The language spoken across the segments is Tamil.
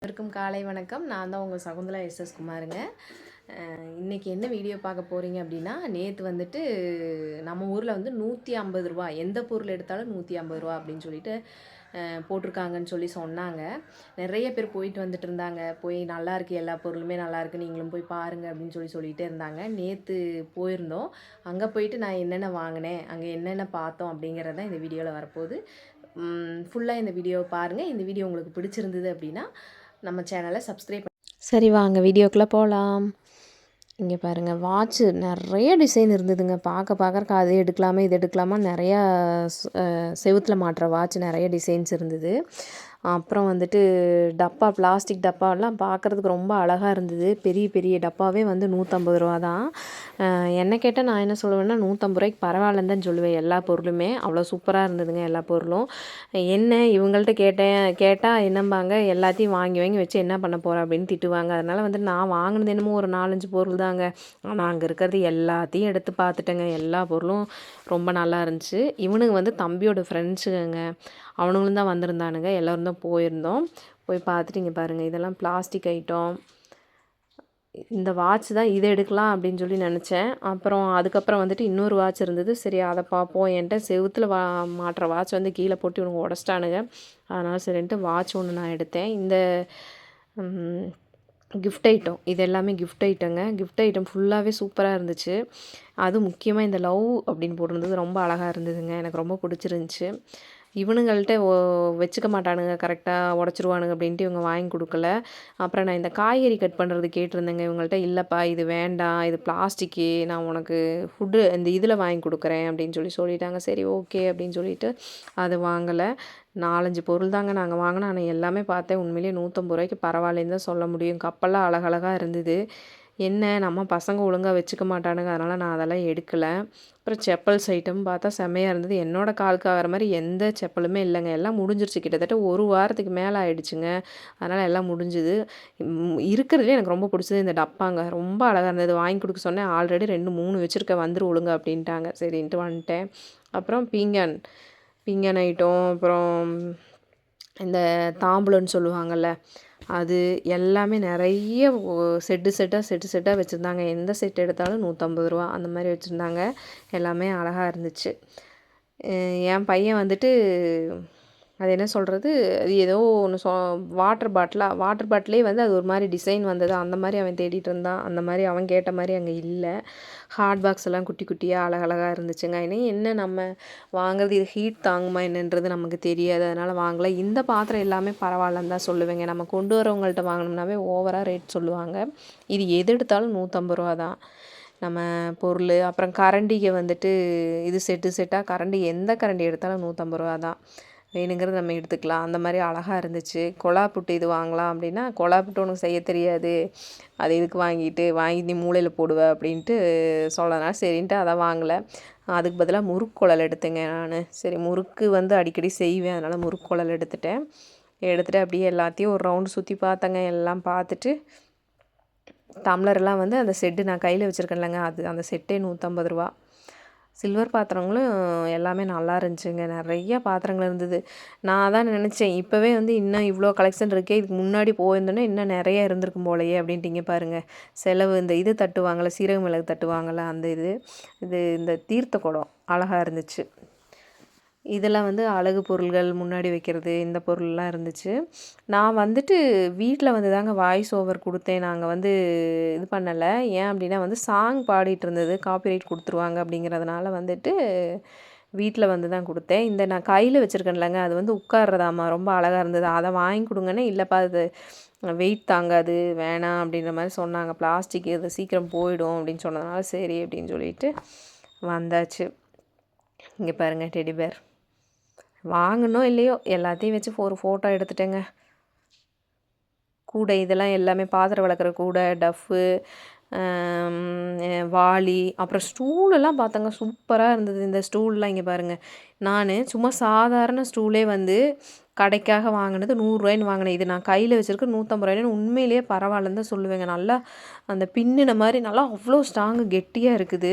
அனைவருக்கும் காலை வணக்கம். நான் தான் உங்கள் சகுந்தலா எஸ்எஸ் குமாருங்க. இன்றைக்கி இன்னைக்கு என்ன வீடியோ பார்க்க போகிறீங்க அப்படின்னா நேற்று வந்துட்டு நம்ம ஊரில் வந்து நூற்றி ஐம்பது ரூபா எந்த பொருள் எடுத்தாலும் நூற்றி ஐம்பது ரூபா அப்படின்னு சொல்லிட்டு போட்டிருக்காங்கன்னு சொல்லி சொன்னாங்க. நிறைய பேர் போயிட்டு வந்துட்டு இருந்தாங்க. போய் நல்லாருக்கு எல்லா பொருளுமே நல்லா நீங்களும் போய் பாருங்க அப்படின்னு சொல்லி சொல்லிகிட்டே இருந்தாங்க. நேற்று போயிருந்தோம். அங்கே போயிட்டு நான் என்னென்ன வாங்கினேன் அங்கே என்னென்ன பார்த்தோம் அப்படிங்கிறது தான் இந்த வீடியோவில் வரப்போகுது. ஃபுல்லாக இந்த வீடியோவை பாருங்கள் இந்த வீடியோ உங்களுக்கு பிடிச்சிருந்தது அப்படின்னா நம்ம சேனலை சப்ஸ்கிரைப் சரி வாங்க வீடியோக்குள்ளே போகலாம் இங்கே பாருங்கள் வாட்ச்சு நிறைய டிசைன் இருந்ததுங்க. பார்க்க பார்க்கறக்கு அது எடுக்கலாமா இது எடுக்கலாமா நிறையா செவுத்தில் மாட்டுற வாட்ச் நிறைய டிசைன்ஸ் இருந்தது. அப்புறம் வந்துட்டு டப்பா பிளாஸ்டிக் டப்பாலாம் பார்க்குறதுக்கு ரொம்ப அழகாக இருந்தது. பெரிய பெரிய டப்பாவே வந்து நூற்றம்பது ரூபா தான். என்னை என்ன கேட்டால் நான் என்ன சொல்லுவேன்னா நூற்றம்பது ரூபாய்க்கு பரவாயில்லன்னு தான் சொல்லுவேன் எல்லா பொருளுமே. அவ்வளோ சூப்பராக இருந்ததுங்க எல்லா பொருளும். என்ன இவங்கள்ட்ட கேட்டேன் கேட்டால் என்னம்பாங்க? எல்லாத்தையும் வாங்கி வாங்கி வச்சு என்ன பண்ண போகிறேன் அப்படின்னு திட்டுவாங்க. அதனால் வந்து நான் வாங்கினது என்னமோ ஒரு நாலஞ்சு பொருள் தாங்க. ஆனால் அங்கே இருக்கிறது எல்லாத்தையும் எடுத்து பார்த்துட்டேங்க. எல்லா பொருளும் ரொம்ப நல்லா இருந்துச்சு. இவனுங்க வந்து தம்பியோட ஃப்ரெண்ட்ஸுங்க அவனுங்களும் தான் வந்திருந்தானுங்க. எல்லோரும் தான் போயிருந்தோம். போய் பார்த்துட்டு இங்கே பாருங்கள் இதெல்லாம் பிளாஸ்டிக் ஐட்டம் இந்த வாட்ச் தான் இதை எடுக்கலாம் அப்படின்னு சொல்லி நினச்சேன். அப்புறம் அதுக்கப்புறம் வந்துட்டு இன்னொரு வாட்ச் இருந்தது. சரி அதை பார்ப்போம். என்கிட்ட செவுத்தில் வா மாட்டுற வாட்ச் வந்து கீழே போட்டு இவனுங்க உடச்சிட்டானுங்க. அதனால் சரின்ட்டு வாட்ச் ஒன்று நான் எடுத்தேன். இந்த கிஃப்ட் ஐட்டம் இது எல்லாமே கிஃப்ட் ஐட்டங்க கிஃப்ட் ஐட்டம் ஃபுல்லாகவே சூப்பராக இருந்துச்சு. அது முக்கியமாக இந்த லவ் அப்படின்னு போட்டிருந்தது. ரொம்ப அழகாக இருந்ததுங்க. எனக்கு ரொம்ப பிடிச்சிருந்துச்சி. இவனுங்கள்ட்ட ஓ வச்சுக்க மாட்டானுங்க கரெக்டாக உடச்சிருவானுங்க அப்படின்ட்டு இவங்க வாங்கி கொடுக்கல. அப்புறம் நான் இந்த காய்கறி கட் பண்ணுறது கேட்டிருந்தேங்க. இவங்கள்ட்ட இல்லைப்பா இது வேண்டாம். இது பிளாஸ்டிக்கு நான் உனக்கு ஃபுட்டு இந்த இதில் வாங்கி கொடுக்குறேன் அப்படின்னு சொல்லி சொல்லிட்டாங்க. சரி ஓகே அப்படின்னு சொல்லிட்டு அது வாங்கலை. நாலஞ்சு பொருள் தாங்க நாங்கள் வாங்கினோம். ஆனால் எல்லாமே பார்த்தேன். உண்மையிலேயே நூற்றம்பது ரூபாய்க்கு பரவாயில்லன்னு தான் சொல்ல முடியும். கப்பெல்லாம் அழகழகாக இருந்தது. என்ன நம்ம பசங்க ஒழுங்காக வச்சுக்க மாட்டானுங்க அதனால் நான் அதெல்லாம் எடுக்கலை. அப்புறம் செப்பல்ஸ் ஐட்டம் பார்த்தா செம்மையாக இருந்தது. என்னோட காலுக்கு ஆகிற மாதிரி எந்த செப்பலுமே இல்லைங்க. எல்லாம் முடிஞ்சிருச்சு. கிட்டத்தட்ட ஒரு வாரத்துக்கு மேலே ஆயிடுச்சுங்க. அதனால் எல்லாம் முடிஞ்சுது. இருக்கிறதுலே எனக்கு ரொம்ப பிடிச்சது இந்த டப்பாங்க. ரொம்ப அழகாக இருந்தது. வாங்கி கொடுக்க சொன்னேன். ஆல்ரெடி ரெண்டு மூணு வச்சுருக்க வந்துரு ஒழுங்கு அப்படின்ட்டாங்க. சரின்ட்டு வந்துட்டேன். அப்புறம் பீங்கான் பீங்கன் ஐட்டம். அப்புறம் இந்த தாம்பூலன்னு சொல்லுவாங்கள்ல அது எல்லாமே நிறைய செட்டு செட்டாக செட்டு செட்டாக வச்சுருந்தாங்க. எந்த செட் எடுத்தாலும் நூற்றம்பது ரூபா அந்த மாதிரி வச்சுருந்தாங்க. எல்லாமே அழகாக இருந்துச்சு. என் பையன் வந்துட்டு அது என்ன சொல்கிறது அது ஏதோ ஒன்று சொ வாட்டர் பாட்டிலாக வாட்டர் பாட்டிலே வந்து அது ஒரு மாதிரி டிசைன் வந்தது. அந்த மாதிரி அவன் தேடிட்டு இருந்தான். அந்த மாதிரி அவன் கேட்ட மாதிரி அங்கே இல்லை. ஹார்ட் பாக்ஸ் எல்லாம் குட்டி குட்டியாக அழகழகாக இருந்துச்சுங்க. ஏன்னா என்ன நம்ம வாங்குறது? இது ஹீட் தாங்குமா என்னன்றது நமக்கு தெரியாது. அதனால் வாங்கலை. இந்த பாத்திரம் எல்லாமே பரவாயில்லன்னு தான் சொல்லுவேங்க. நம்ம கொண்டு வரவங்கள்ட்ட வாங்கினோம்னாவே ஓவராக ரேட் சொல்லுவாங்க. இது எது எடுத்தாலும் நூற்றம்பது ரூபா தான். நம்ம பொருள் அப்புறம் கரண்டிக்கு வந்துட்டு இது செட்டு செட்டாக கரண்டி எந்த கரண்டி எடுத்தாலும் நூற்றம்பது ரூபா தான். வேணுங்கிறது நம்ம எடுத்துக்கலாம். அந்த மாதிரி அழகாக இருந்துச்சு. கொலா புட்டு இது வாங்கலாம் அப்படின்னா கொலா புட்டு உனக்கு செய்ய தெரியாது. அது இதுக்கு வாங்கிட்டு வாங்கி நீ மூளையில் போடுவ அப்படின்ட்டு சொல்லனால சரின்ட்டு அதை வாங்கலை. அதுக்கு பதிலாக முறுக்கு குழல் எடுத்தேங்க நான். சரி முறுக்கு வந்து அடிக்கடி செய்வேன். அதனால் முறுக்கு குழல் எடுத்துட்டேன். எடுத்துகிட்டு அப்படியே எல்லாத்தையும் ஒரு ரவுண்டு சுற்றி பார்த்தேங்க. எல்லாம் பார்த்துட்டு டம்ளர்லாம் வந்து அந்த செட்டு நான் கையில் வச்சுருக்கேன்லங்க. அது அந்த செட்டே நூற்றம்பது ரூபா. சில்வர் பாத்திரங்களும் எல்லாமே நல்லா இருந்துச்சுங்க. நிறைய பாத்திரங்கள் இருந்தது. நான் தான் நினச்சேன் இப்போவே வந்து இன்னும் இவ்வளோ கலெக்ஷன் இருக்கே இதுக்கு முன்னாடி போயிருந்தோன்னே இன்னும் நிறைய இருந்திருக்கும் போலையே அப்படின்ட்டிங்க பாருங்கள் செலவு இந்த இது தட்டுவாங்கள்ல சீரக மிளகு தட்டுவாங்கள்ல அந்த இது இது இந்த தீர்த்த குடம் அழகாக இருந்துச்சு. இதெல்லாம் வந்து அழகு பொருள்கள் முன்னாடி வைக்கிறது இந்த பொருள்லாம் இருந்துச்சு. நான் வந்துட்டு வீட்டில் வந்து தாங்க வாய்ஸ் ஓவர் கொடுத்தேன். நாங்கள் வந்து இது பண்ணலை. ஏன் அப்படின்னா வந்து சாங் பாடிட்டு இருந்தது. காப்பிரைட் கொடுத்துருவாங்க அப்படிங்கிறதுனால வந்துட்டு வீட்டில் வந்து தான் கொடுத்தேன். இந்த நான் கையில் வச்சுருக்கேன்லங்க. அது வந்து உட்கார்றதாம்மா. ரொம்ப அழகாக இருந்தது. அதை வாங்கி கொடுங்கன்னு இல்லைப்பா அது வெயிட் தாங்காது வேணாம் அப்படின்ற மாதிரி சொன்னாங்க. பிளாஸ்டிக் இது சீக்கிரம் போயிடும் அப்படின்னு சொன்னதுனால சரி அப்படின்னு சொல்லிட்டு வந்தாச்சு. இங்கே பாருங்கள் டெடி பேர் வாங்கணும் இல்லையோ? எல்லாத்தையும் வச்சு ஒரு ஃபோட்டோ எடுத்துட்டேங்க. கூடை இதெல்லாம் எல்லாமே பாத்திரம் விளக்குற கூடை டஃப்பு வாளி அப்புறம் ஸ்டூலெல்லாம் பார்த்தங்க சூப்பராக இருந்தது இந்த ஸ்டூல்லாம் இங்கே பாருங்கள் நான் சும்மா சாதாரண ஸ்டூலே வந்து கடைக்காக வாங்கினது நூறுரூவாயின்னு வாங்கினேன். இது நான் கையில் வச்சுருக்க நூற்றம்பது ரூபாய்னு உண்மையிலேயே பரவாயில்லன்னு தான் சொல்லுவேங்க. நல்லா அந்த பின்னின மாதிரி நல்லா அவ்வளோ ஸ்ட்ராங்கு கெட்டியாக இருக்குது.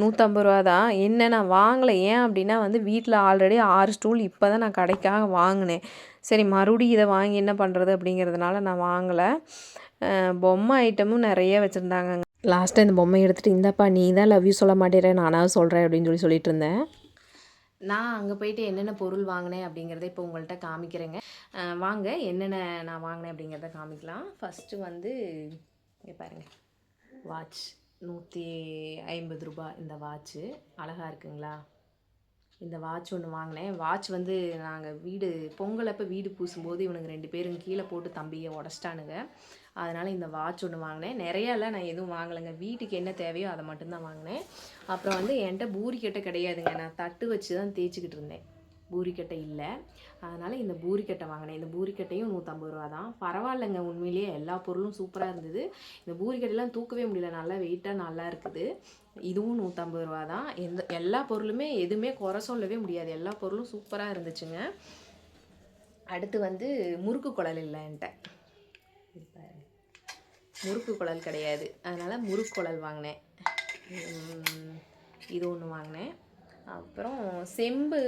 நூற்றம்பது ரூபா தான். என்ன நான் வாங்கலை. ஏன் அப்படின்னா வந்து வீட்டில் ஆல்ரெடி ஆறு ஸ்டூல் இப்போ தான் நான் கடைக்காக வாங்கினேன். சரி மறுபடியும் இதை வாங்கி என்ன பண்ணுறது அப்படிங்கிறதுனால நான் வாங்கலை. பொம்மை ஐட்டமும் நிறைய வச்சுருந்தாங்கங்க. லாஸ்ட்டாக இந்த பொம்மை எடுத்துகிட்டு இந்தாப்பா நீ தான் லவ் யூ சொல்ல மாட்டேற நானாவது சொல்கிறேன் அப்படின்னு சொல்லி சொல்லிட்டு இருந்தேன். நான் அங்கே போயிட்டு என்னென்ன பொருள் வாங்கினேன் அப்படிங்கிறத இப்போ உங்கள்கிட்ட காமிக்கிறேங்க. வாங்க என்னென்ன நான் வாங்கினேன் அப்படிங்கிறத காமிக்கலாம். ஃபஸ்ட்டு வந்து இங்கே பாருங்கள் வாட்ச் நூற்றி ஐம்பது ரூபாய் இந்த வாட்ச்சு அழகாக இருக்குங்களா? இந்த வாட்ச் ஒன்று வாங்கினேன். வாட்ச் வந்து நாங்கள் வீடு பொங்கலப்போ வீடு பூசும்போது இவனுங்க ரெண்டு பேரும் கீழே போட்டு தம்பியை உடச்சிட்டானுங்க. அதனால் இந்த வாட்ச் ஒன்று வாங்கினேன். நிறையாலாம் நான் எதுவும் வாங்கலைங்க. வீட்டுக்கு என்ன தேவையோ அதை மட்டும்தான் வாங்கினேன். அப்புறம் வந்து என்கிட்ட பூரி பூரிக்கட்டை கிடையாதுங்க. நான் தட்டு வச்சு தான் தேய்ச்சிக்கிட்டு இருந்தேன். பூரிக்கட்டை இல்லை. அதனால் இந்த பூரிக்கட்டை வாங்கினேன். இந்த பூரிக்கட்டையும் நூற்றம்பது ரூபா தான். பரவாயில்லைங்க உண்மையிலேயே எல்லா பொருளும் சூப்பராக இருந்தது. இந்த பூரிக்கட்டைலாம் தூக்கவே முடியல. நல்லா வெயிட்டாக நல்லா இருக்குது. இதுவும் நூற்றம்பது ரூபா தான். எந்த எல்லா பொருளுமே எதுவுமே குறை சொல்லவே முடியாது. எல்லா பொருளும் சூப்பராக இருந்துச்சுங்க. அடுத்து வந்து முறுக்கு குழல் இல்லை என்கிட்ட. முறுக்கு குழல் கிடையாது. அதனால் முறுக்கு குழல் வாங்கினேன். இது ஒன்று வாங்கினேன். அப்புறம் செம்பு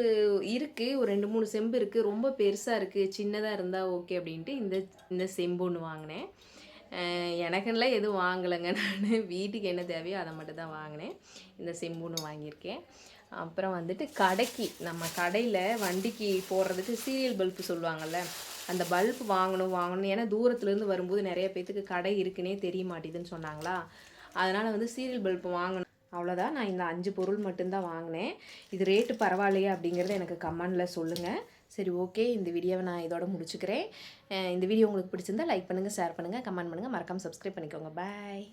இருக்குது ஒரு ரெண்டு மூணு செம்பு இருக்குது ரொம்ப பெருசாக இருக்குது சின்னதாக இருந்தால் ஓகே அப்படின்ட்டு இந்த இந்த செம்பு ஒன்று வாங்கினேன். எனக்குலாம் எதுவும் வாங்கலைங்க. நான் வீட்டுக்கு என்ன தேவையோ அதை மட்டும் தான் வாங்கினேன். இந்த செம்பு ஒன்று வாங்கியிருக்கேன். அப்புறம் வந்துட்டு கடைக்கு நம்ம கடையில் வண்டிக்கு போடுறதுக்கு சீரியல் பல்பு சொல்லுவாங்கள்ல அந்த பல்ப் வாங்கணும் வாங்கணும் ஏன்னா தூரத்துலேருந்து வரும்போது நிறைய பேர்த்துக்கு கடை இருக்குன்னே தெரிய மாட்டேதுன்னு சொன்னாங்களா? அதனால் வந்து சீரியல் பல்ப் வாங்கணும். அவ்வளோதான் நான் இந்த அஞ்சு பொருள் மட்டும்தான் வாங்கினேன். இது ரேட்டு பரவாயில்லையே அப்படிங்கிறத எனக்கு கமெண்டில் சொல்லுங்கள் சரி ஓகே இந்த வீடியோவை நான் இதோட முடிச்சுக்கிறேன். இந்த வீடியோ உங்களுக்கு பிடிச்சிருந்தா லைக் பண்ணுங்கள் ஷேர் பண்ணுங்கள் கமெண்ட் பண்ணுங்கள் மறக்காமல் சப்ஸ்கிரைப் பண்ணிக்கோங்க. பாய்